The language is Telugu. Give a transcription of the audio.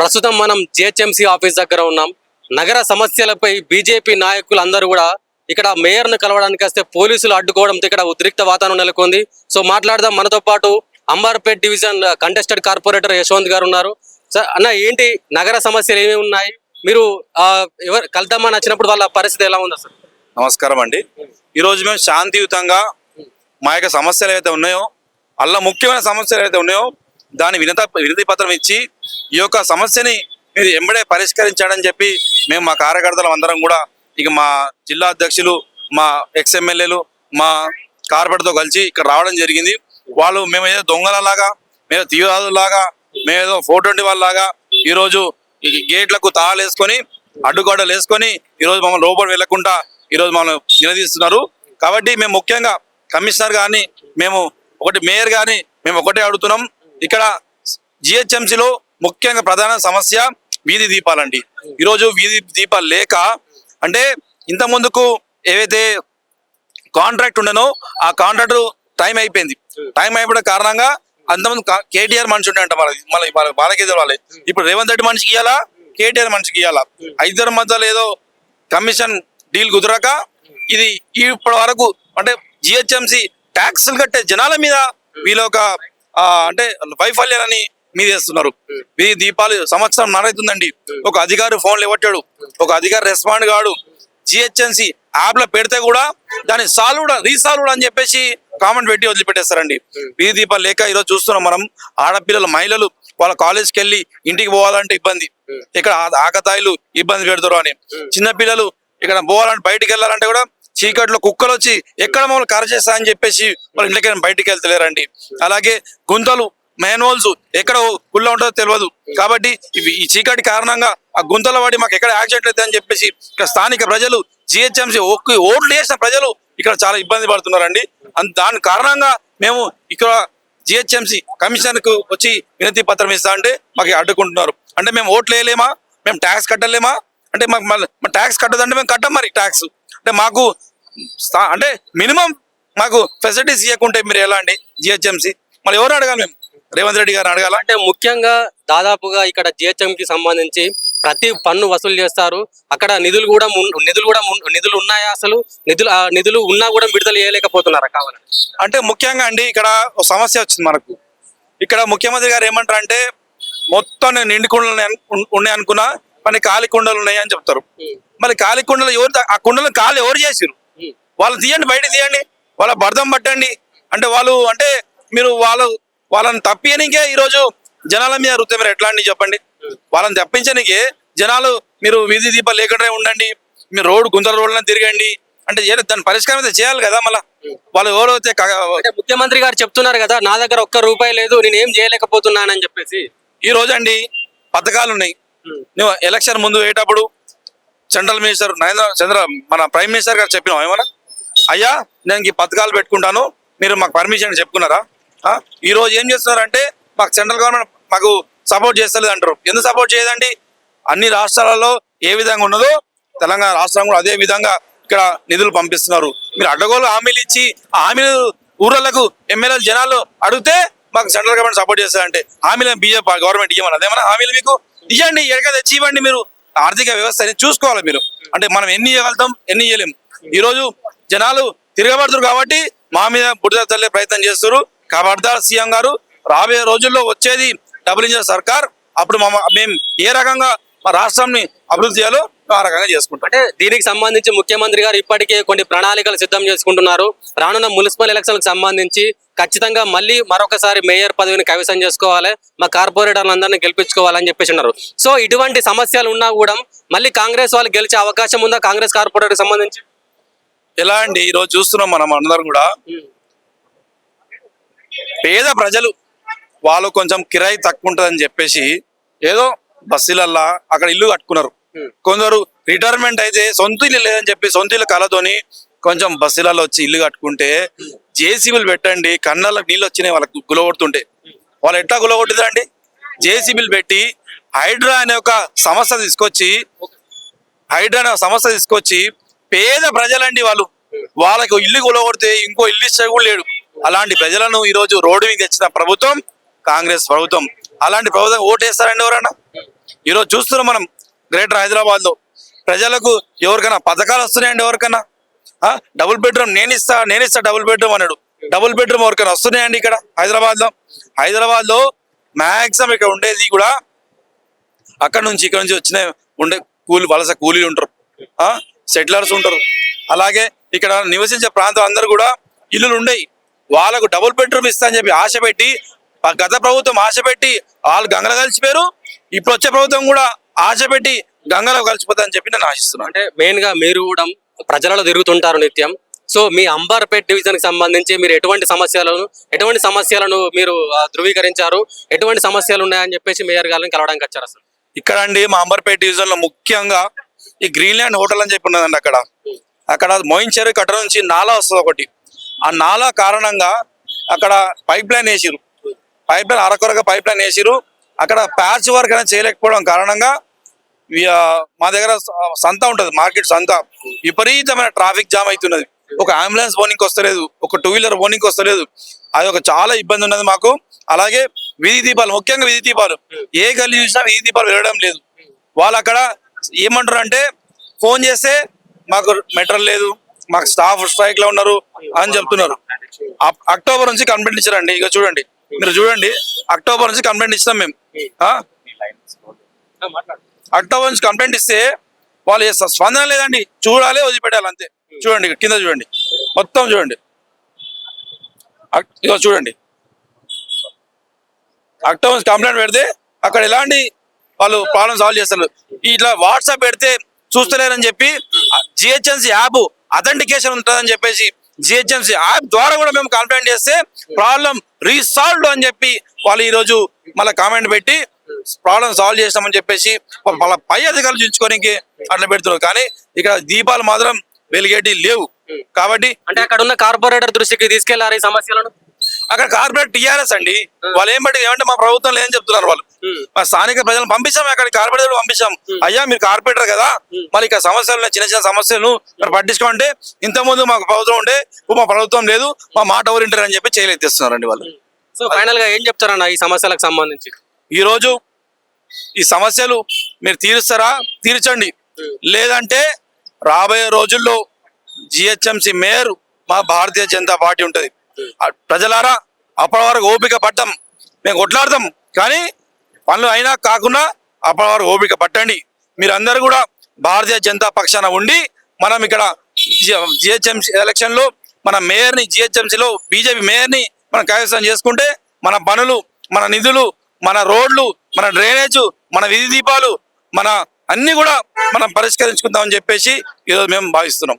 ప్రస్తుతం మనం జిహెచ్ఎంసీ ఆఫీస్ దగ్గర ఉన్నాం. నగర సమస్యలపై బీజేపీ నాయకులు అందరూ కూడా ఇక్కడ మేయర్ను కలవడానికి వస్తే పోలీసులు అడ్డుకోవడంతో ఇక్కడ ఉద్రిక్త వాతావరణం నెలకొంది. సో మాట్లాడదాం. మనతో పాటు Amberpet division contested corporator Yashwanth గారు ఉన్నారు. సార్ అన్న ఏంటి నగర సమస్యలు ఏమేమి ఉన్నాయి? మీరు ఎవరు కలుద్దామని వచ్చినప్పుడు వాళ్ళ పరిస్థితి ఎలా ఉంది సార్? నమస్కారం అండి. ఈరోజు మేము శాంతియుతంగా మా యొక్క సమస్యలు ఏవైతే ఉన్నాయో అలా ముఖ్యమైన సమస్యలు ఏవైతే ఉన్నాయో దాని వినత వినతి పత్రం ఇచ్చి ఈ యొక్క సమస్యని మీరు ఎంబడే పరిష్కరించాడని చెప్పి మేము మా కార్యకర్తలం అందరం కూడా ఇక మా జిల్లా అధ్యక్షులు మా ఎక్స్ఎమ్మెల్యేలు మా కార్పొరేటర్తో కలిసి ఇక్కడ రావడం జరిగింది. వాళ్ళు మేము ఏదో దొంగలలాగా మేము తీవ్రవాదులాగా మేమేదో ఫోర్ ట్వంటీ వాళ్ళలాగా ఈరోజు ఈ గేట్లకు తాళాలు వేసుకొని అడ్డుగోడలు వేసుకొని ఈరోజు మమ్మల్ని లోపల వెళ్ళకుండా ఈరోజు మమ్మల్ని నిలదీస్తున్నారు. కాబట్టి మేము ముఖ్యంగా కమిషనర్ గారిని మేము ఒకటి మేయర్ గారిని మేము ఒకటే అడుగుతున్నాం. ఇక్కడ జిహెచ్ఎంసీలో ముఖ్యంగా ప్రధాన సమస్య వీధి దీపాలండి. ఈరోజు వీధి దీపాలు లేక అంటే ఇంత ముందుకు ఏవైతే కాంట్రాక్ట్ ఉండనో ఆ కాంట్రాక్ట్ టైం అయిపోయింది. టైం అయిపోయిన కారణంగా అంతమంది కేటీఆర్ మనిషి ఉండే అంట మళ్ళీ మళ్ళీ బాలకేంద్ర వాళ్ళే ఇప్పుడు రేవంత్ రెడ్డి మనిషికి ఇవ్వాలా కేటీఆర్ మనిషికి ఇవ్వాలా ఇద్దరి మధ్యలో ఏదో కమిషన్ డీల్ కుదరక ఇది ఇప్పటి వరకు అంటే జిహెచ్ఎంసి ట్యాక్సులు కట్టే జనాల మీద వీళ్ళొక అంటే వైఫల్యాలని మీదేస్తున్నారు మీ దీపాలు సంవత్సరం నడుతుందండి ఒక అధికారి ఫోన్లు ఇవ్వట్టాడు ఒక అధికారి రెస్పాండ్ కాడు. జిహెచ్ఎంసి యాప్లో పెడితే కూడా దాన్ని సాల్వ్ కూడా రీసాల్వ్ కూడా అని చెప్పేసి కామెంట్ పెట్టి వదిలిపెట్టేస్తారండి. వీధి దీపాలు లేక ఈరోజు చూస్తున్నాం మనం ఆడపిల్లలు మహిళలు వాళ్ళ కాలేజ్కి వెళ్ళి ఇంటికి పోవాలంటే ఇబ్బంది. ఇక్కడ ఆకతాయిలు ఇబ్బంది పెడతారు అని. చిన్న పిల్లలు ఇక్కడ పోవాలంటే బయటికి వెళ్ళాలంటే కూడా చీకట్లో కుక్కలు వచ్చి ఎక్కడ మమ్మల్ని కర చేస్తా అని చెప్పేసి వాళ్ళ ఇంటికి బయటికి వెళ్తలేరండి. అలాగే గుంతలు మేన్వోల్స్ ఎక్కడ గుళ్ళ ఉంటుందో తెలియదు కాబట్టి ఇవి ఈ చీకటి కారణంగా ఆ గుంతల వాడి మాకు ఎక్కడ యాక్సిడెంట్ అయితే అని చెప్పేసి ఇక్కడ స్థానిక ప్రజలు జిహెచ్ఎంసీ ఓట్లు వేసిన ప్రజలు ఇక్కడ చాలా ఇబ్బంది పడుతున్నారండి. అన్- దాని కారణంగా మేము ఇక్కడ జిహెచ్ఎంసీ కమిషన్కు వచ్చి వినతి పత్రం ఇస్తా అంటే మాకు అడ్డుకుంటున్నారు. అంటే మేము ఓట్లు వేయలేమా? మేము ట్యాక్స్ కట్టలేమా? అంటే మాకు మళ్ళీ ట్యాక్స్ కట్టదంటే మేము కట్టం మరి ట్యాక్స్. అంటే మాకు అంటే మినిమం మాకు ఫెసిలిటీస్ ఇవ్వకుంటే మీరు ఎలా అండి జిహెచ్ఎంసీ? మళ్ళీ ఎవరు అడగాలి మేము? రేవంత్ రెడ్డి గారు అడగాల? అంటే ముఖ్యంగా దాదాపుగా ఇక్కడ జిహెచ్ఎం కి సంబంధించి ప్రతి పన్ను వసూలు చేస్తారు. అక్కడ నిధులు కూడా నిధులు కూడా నిధులు ఉన్నాయా అసలు? నిధులు ఆ నిధులు ఉన్నా కూడా విడుదల చేయలేకపోతున్నారా కావాలని? అంటే ముఖ్యంగా అండి ఇక్కడ ఒక సమస్య వచ్చింది మనకు. ఇక్కడ ముఖ్యమంత్రి గారు ఏమంటారు అంటే మొత్తం నేను నిండి కుండలు ఉన్నాయి అను- ఉన్నాయి అనుకున్నా కానీ ఖాళీ కుండలు ఉన్నాయి అని చెప్తారు మరి ఖాళీ కుండలు ఎవరు ఆ కుండలు ఖాళీ ఎవరు చేసిరు వాళ్ళు తీయండి బయట తీయండి వాళ్ళ బర్ధం పట్టండి. అంటే వాళ్ళు అంటే మీరు వాళ్ళు వాళ్ళని తప్పియనికే ఈరోజు జనాల మీద రుతే మీరు ఎట్లా అండి చెప్పండి? వాళ్ళని తప్పించనికే జనాలు మీరు వీధి దీపాలు లేకుండా ఉండండి మీరు రోడ్డు గుంతల రోడ్లను తిరగండి. అంటే దాని పరిష్కారం అయితే చేయాలి కదా మళ్ళా. వాళ్ళు ఎవరైతే ముఖ్యమంత్రి గారు చెప్తున్నారు కదా నా దగ్గర ఒక్క రూపాయి లేదు నేను ఏం చేయలేకపోతున్నానని చెప్పేసి. ఈ రోజు అండి పథకాలు ఉన్నాయి. నువ్వు ఎలక్షన్ ముందు వేయటప్పుడు సెంట్రల్ మినిస్టర్ నరేంద్ర చంద్ర మన ప్రైమ్ మినిస్టర్ గారు చెప్పినాం ఏమన్నా? అయ్యా నేను ఈ పథకాలు పెట్టుకుంటాను. మీరు మాకు పర్మిషన్ చెప్పుకున్నారా? ఈ రోజు ఏం చేస్తున్నారంటే మాకు సెంట్రల్ గవర్నమెంట్ మాకు సపోర్ట్ చేస్తలేదు అంటారు. ఎందుకు సపోర్ట్ చేయదండి? అన్ని రాష్ట్రాలలో ఏ విధంగా ఉన్నదో తెలంగాణ రాష్ట్రం కూడా అదే విధంగా ఇక్కడ నిధులు పంపిస్తున్నారు. మీరు అడ్డగోలు హామీలు ఇచ్చి ఆ హామీలు ఊర్లకు ఎమ్మెల్యేలు జనాలు అడిగితే మాకు సెంట్రల్ గవర్నమెంట్ సపోర్ట్ చేస్తారంటే హామీలు బీజేపీ గవర్నమెంట్ ఇవ్వమని అదేమన్నా హామీలు మీకు? ఇవ్వండి ఎక్కడ తెచ్చి ఇవ్వండి మీరు. ఆర్థిక వ్యవస్థని చూసుకోవాలి మీరు. అంటే మనం ఎన్ని ఇవ్వగలుగుతాం ఎన్ని ఇవ్వలేము ఈ రోజు జనాలు తిరగబడుతున్నారు కాబట్టి మా మీద బుడిద తల్లే ప్రయత్నం చేస్తారు ఖబర్దార్ సీఎం గారు రాబోయే రోజుల్లో వచ్చేది డబుల్ ఇంజన్ సర్కార్. అప్పుడు మా మేము ఏ రకంగా మా రాష్ట్రాన్ని అభివృద్ధి చేయాలో ఆ రకంగా చేసుకుంటాం. అంటే దీనికి సంబంధించి ముఖ్యమంత్రి గారు ఇప్పటికే కొన్ని ప్రణాళికలు సిద్ధం చేసుకుంటున్నారు. రానున్న మున్సిపల్ ఎలక్షన్లకు సంబంధించి ఖచ్చితంగా మళ్ళీ మరొకసారి మేయర్ పదవిని కైవసం చేసుకోవాలి. మా కార్పొరేటర్లందరినీ గెలిపించుకోవాలని చెప్పేసి ఉన్నారు. సో ఇటువంటి సమస్యలు ఉన్నా కూడా మళ్ళీ కాంగ్రెస్ వాళ్ళు గెలిచే అవకాశం ఉందా? కాంగ్రెస్ కార్పొరేటర్ సంబంధించి? ఎలా అండి? ఈరోజు చూస్తున్నాం మనం అందరం కూడా. పేద ప్రజలు వాళ్ళు కొంచెం కిరాయి తక్కువ ఉంటుందని చెప్పేసి ఏదో బస్సులల్లా అక్కడ ఇల్లు కట్టుకున్నారు. కొందరు రిటైర్మెంట్ అయితే సొంత ఇల్లు లేదని చెప్పి సొంత ఇల్లు కలతోని కొంచెం బస్సులలో వచ్చి ఇల్లు కట్టుకుంటే జేసీబీలు పెట్టండి కన్నాలకు నీళ్ళు వచ్చినాయి వాళ్ళకి గులగొడుతుంటే. వాళ్ళు ఎట్లా గులగొట్టిదండి జేసీబీలు పెట్టి హైడ్రా అనే ఒక సంస్థ తీసుకొచ్చి హైడ్రా అనే సమస్య సంస్థ తీసుకొచ్చి పేద ప్రజలండి వాళ్ళు. వాళ్ళకు ఇల్లు కొలగొడితే ఇంకో ఇల్లు ఇచ్చే కూడా లేడు. అలాంటి ప్రజలను ఈరోజు రోడ్డు మీద తెచ్చిన ప్రభుత్వం కాంగ్రెస్ ప్రభుత్వం. అలాంటి ప్రభుత్వం ఓటేస్తారండి ఎవరన్నా? ఈరోజు చూస్తున్నాం మనం గ్రేటర్ హైదరాబాద్లో ప్రజలకు ఎవరికైనా పథకాలు వస్తున్నాయండి ఎవరికైనా? డబుల్ బెడ్రూమ్ నేను ఇస్తా నేను ఇస్తా డబుల్ బెడ్రూమ్ అన్నాడు. డబుల్ బెడ్రూమ్ ఎవరికైనా వస్తున్నాయండి ఇక్కడ హైదరాబాద్లో హైదరాబాద్లో మాక్సిమం ఇక్కడ ఉండేది కూడా అక్కడ నుంచి ఇక్కడ నుంచి వచ్చిన ఉండే కూలి వలస కూలీలు ఉంటారు. ఆ? సెటిలర్స్ ఉంటారు. అలాగే ఇక్కడ నివసించే ప్రాంతం అందరూ కూడా ఇల్లులు ఉండేవి వాళ్ళకు డబుల్ బెడ్రూమ్ ఇస్తా అని చెప్పి ఆశ పెట్టి గత ప్రభుత్వం ఆశ పెట్టి వాళ్ళు గంగలో కలిసిపోయారు. ఇప్పుడు వచ్చే ప్రభుత్వం కూడా ఆశ పెట్టి గంగలో కలిసిపోతా చెప్పి నేను ఆశిస్తున్నాను. అంటే మెయిన్గా మీరు కూడా ప్రజలలో తిరుగుతుంటారు నిత్యం. సో మీ అంబర్పేట్ డివిజన్కి సంబంధించి మీరు ఎటువంటి సమస్యలను ఎటువంటి సమస్యలను మీరు ధృవీకరించారు? ఎటువంటి సమస్యలు ఉన్నాయని చెప్పేసి మేయర్ గారిని కలవడానికి వచ్చారు అసలు ఇక్కడ అండి మా అంబర్పేట డివిజన్లో ముఖ్యంగా ఈ గ్రీన్లాండ్ హోటల్ అని చెప్పి ఉన్నదండి అక్కడ. అక్కడ మోయించారు కట్ట నుంచి నాలా వస్తుంది ఒకటి. ఆ నాలా కారణంగా అక్కడ పైప్ లైన్ వేసిరు పైప్ లైన్ అరకొరగా పైప్ లైన్ వేసిరు అక్కడ ప్యాచ్ వర్క్ అనేది చేయలేకపోవడం కారణంగా మా దగ్గర సంత ఉంటుంది మార్కెట్ సంత. విపరీతమైన ట్రాఫిక్ జామ్ అవుతున్నది ఒక అంబులెన్స్ బోనింగ్కి వస్తలేదు ఒక టూ వీలర్ బోనింగ్కి వస్తలేదు. అది ఒక చాలా ఇబ్బంది ఉన్నది మాకు. అలాగే వీధి దీపాలు ముఖ్యంగా వీధి దీపాలు. ఏ గల్లీ చూసినా వీధి దీపాలు వెళ్ళడం లేదు. వాళ్ళు అక్కడ ఏమంటారు అంటే ఫోన్ చేస్తే మాకు మెటర్ లేదు మాకు స్టాఫ్ స్ట్రైక్లో ఉన్నారు అని చెప్తున్నారు. అక్టోబర్ నుంచి కంప్లైంట్ ఇచ్చారండి. ఇక చూడండి. మీరు చూడండి. అక్టోబర్ నుంచి కంప్లైంట్ ఇస్తాం మేము. అక్టోబర్ నుంచి కంప్లైంట్ ఇస్తే వాళ్ళు చేస్తారు స్పందన లేదండి. చూడాలి వదిలిపెట్టాలి అంతే. చూడండి కింద చూడండి. మొత్తం చూడండి. ఇక ఇగో చూడండి. అక్టోబర్ నుంచి కంప్లైంట్ పెడితే అక్కడ ఎలాంటి వాళ్ళు ప్రాబ్లమ్ సాల్వ్ చేస్తారు. ఇట్లా వాట్సాప్ పెడితే చూస్తలేరని చెప్పి జిహెచ్ఎంసీ యాప్ అథెంటికేషన్ ఉంటుందని చెప్పేసి జిహెచ్ఎంసీ యాప్ ద్వారా కూడా మేము కంప్లైంట్ చేస్తే ప్రాబ్లం రీసాల్వ్డ్ అని చెప్పి వాళ్ళు ఈ రోజు మళ్ళీ కామెంట్ పెట్టి ప్రాబ్లం సాల్వ్ చేస్తామని చెప్పేసి వాళ్ళ పై అధికారులు చూసుకోనికి అట్లా పెడుతున్నారు. కానీ ఇక్కడ దీపాలు మాత్రం వెలిగేటి లేవు. కాబట్టి అంటే అక్కడ ఉన్న కార్పొరేటర్ దృష్టికి తీసుకెళ్ళారు ఈ సమస్యలను? అక్కడ కార్పొరేట్ టీఆర్ఎస్ అండి. వాళ్ళు ఏం బట్టి ఏమంటే మా ప్రభుత్వం లేదని చెప్తున్నారు వాళ్ళు? మా స్థానిక ప్రజలను పంపించాం అక్కడ కార్పొరేటర్ పంపించాం. అయ్యా మీరు కార్పొరేటర్ కదా. మరి ఇక్కడ సమస్యలు చిన్న చిన్న సమస్యలు మరి పట్టించుకోమంటే ఇంతకుముందు మాకు ప్రభుత్వం ఉండే మా ప్రభుత్వం లేదు మా మాట ఎవరు అని చెప్పి చేయలేదిస్తున్నారండి వాళ్ళు. సో ఫైనల్గా ఏం చెప్తారన్న ఈ సమస్యలకు సంబంధించి? ఈ రోజు ఈ సమస్యలు మీరు తీరుస్తారా? తీర్చండి. లేదంటే రాబోయే రోజుల్లో జిహెచ్ఎంసి మేయర్ మా భారతీయ జనతా పార్టీ ఉంటది. ప్రజలారా అప్పటి వరకు ఓపిక పడ్డం మేము కొట్లాడతాం. కానీ పనులు అయినా కాకుండా అప్పటి ఓపిక పట్టండి. మీరందరూ కూడా భారతీయ జనతా పక్షాన ఉండి మనం ఇక్కడ జిహెచ్ఎంసీ ఎలక్షన్లో మన మేయర్ని జిహెచ్ఎంసీలో బీజేపీ మేయర్ని మనం కైవసం చేసుకుంటే మన పనులు మన నిధులు మన రోడ్లు మన డ్రైనేజ్ మన విధి దీపాలు మన అన్నీ కూడా మనం పరిష్కరించుకుందామని చెప్పేసి ఈరోజు మేము భావిస్తున్నాం.